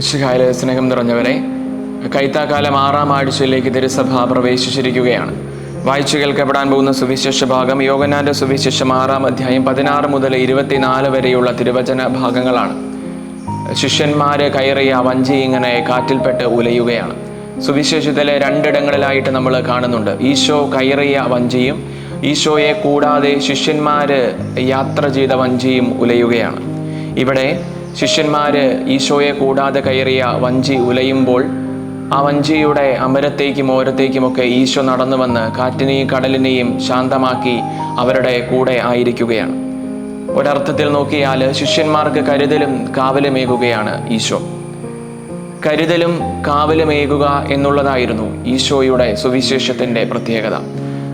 ശിഖായിലെ സ്നേഹം നിറഞ്ഞവരെ കൈത്താക്കാലം ആറാം ആഴ്ചയിലേക്ക് തിരുസഭ പ്രവേശിച്ചിരിക്കുകയാണ്. വായിച്ചു കേൾക്കപ്പെടാൻ പോകുന്ന സുവിശേഷ ഭാഗം യോഗനാന്റെ സുവിശേഷം ആറാം അധ്യായം പതിനാറ് മുതൽ ഇരുപത്തിനാല് വരെയുള്ള തിരുവചന ഭാഗങ്ങളാണ്. ശിഷ്യന്മാര് കയറിയ വഞ്ചി ഇങ്ങനെ കാറ്റിൽപ്പെട്ട് ഉലയുകയാണ്. സുവിശേഷത്തിലെ രണ്ടിടങ്ങളിലായിട്ട് നമ്മൾ കാണുന്നുണ്ട്. ഈശോ കയറിയ വഞ്ചിയും ഈശോയെ കൂടാതെ ശിഷ്യന്മാര് യാത്ര ചെയ്ത വഞ്ചിയും ഉലയുകയാണ്. ഇവിടെ ശിഷ്യന്മാര് ഈശോയെ കൂടാതെ കയറിയ വഞ്ചി ഉലയുമ്പോൾ ആ വഞ്ചിയുടെ അമരത്തേക്കും ഓരത്തേക്കുമൊക്കെ ഈശോ നടന്നു വന്ന് കാറ്റിനെയും കടലിനെയും ശാന്തമാക്കി അവരുടെ കൂടെ ആയിരിക്കുകയാണ്. ഒരർത്ഥത്തിൽ നോക്കിയാൽ ശിഷ്യന്മാർക്ക് കരുതലും കാവലുമേകുകയാണ് ഈശോ. കരുതലും കാവലുമേകുക എന്നുള്ളതായിരുന്നു ഈശോയുടെ സുവിശേഷത്തിന്റെ പ്രത്യേകത.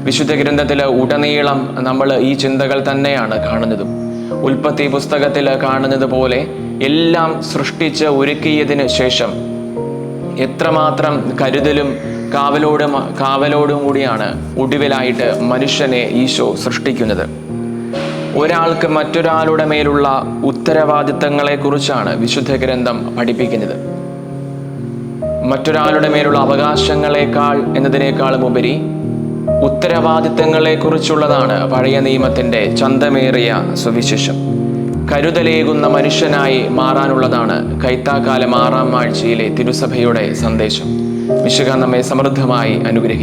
വിശുദ്ധ ഗ്രന്ഥത്തിൽ ഉടനീളം നമ്മൾ ഈ ചിന്തകൾ തന്നെയാണ് കാണുന്നതും. ഉൽപ്പത്തി പുസ്തകത്തിൽ കാണുന്നത് പോലെ എല്ലാം സൃഷ്ടിച്ച് ഒരുക്കിയതിന് ശേഷം എത്രമാത്രം കരുതലും കാവലോടും കാവലോടും കൂടിയാണ് ഒടുവിലായിട്ട് മനുഷ്യനെ ഈശോ സൃഷ്ടിക്കുന്നത്. ഒരാൾക്ക് മറ്റൊരാളുടെ മേലുള്ള ഉത്തരവാദിത്തങ്ങളെക്കുറിച്ചാണ് വിശുദ്ധ ഗ്രന്ഥം പഠിപ്പിക്കുന്നത്. മറ്റൊരാളുടെ മേലുള്ള അവകാശങ്ങളെക്കാൾ എന്നതിനേക്കാളും ഉപരി ഉത്തരവാദിത്തങ്ങളെക്കുറിച്ചുള്ളതാണ് പഴയ നിയമത്തിന്റെ ചന്തമേറിയ സുവിശേഷം. കരുതലേകുന്ന മനുഷ്യനായി മാറാനുള്ളതാണ് കൈത്താക്കാലം ആറാം ആഴ്ചയിലെ തിരുസഭയുടെ സന്ദേശം. വിശുഖ നമ്മെ സമൃദ്ധമായി അനുഗ്രഹിക്കും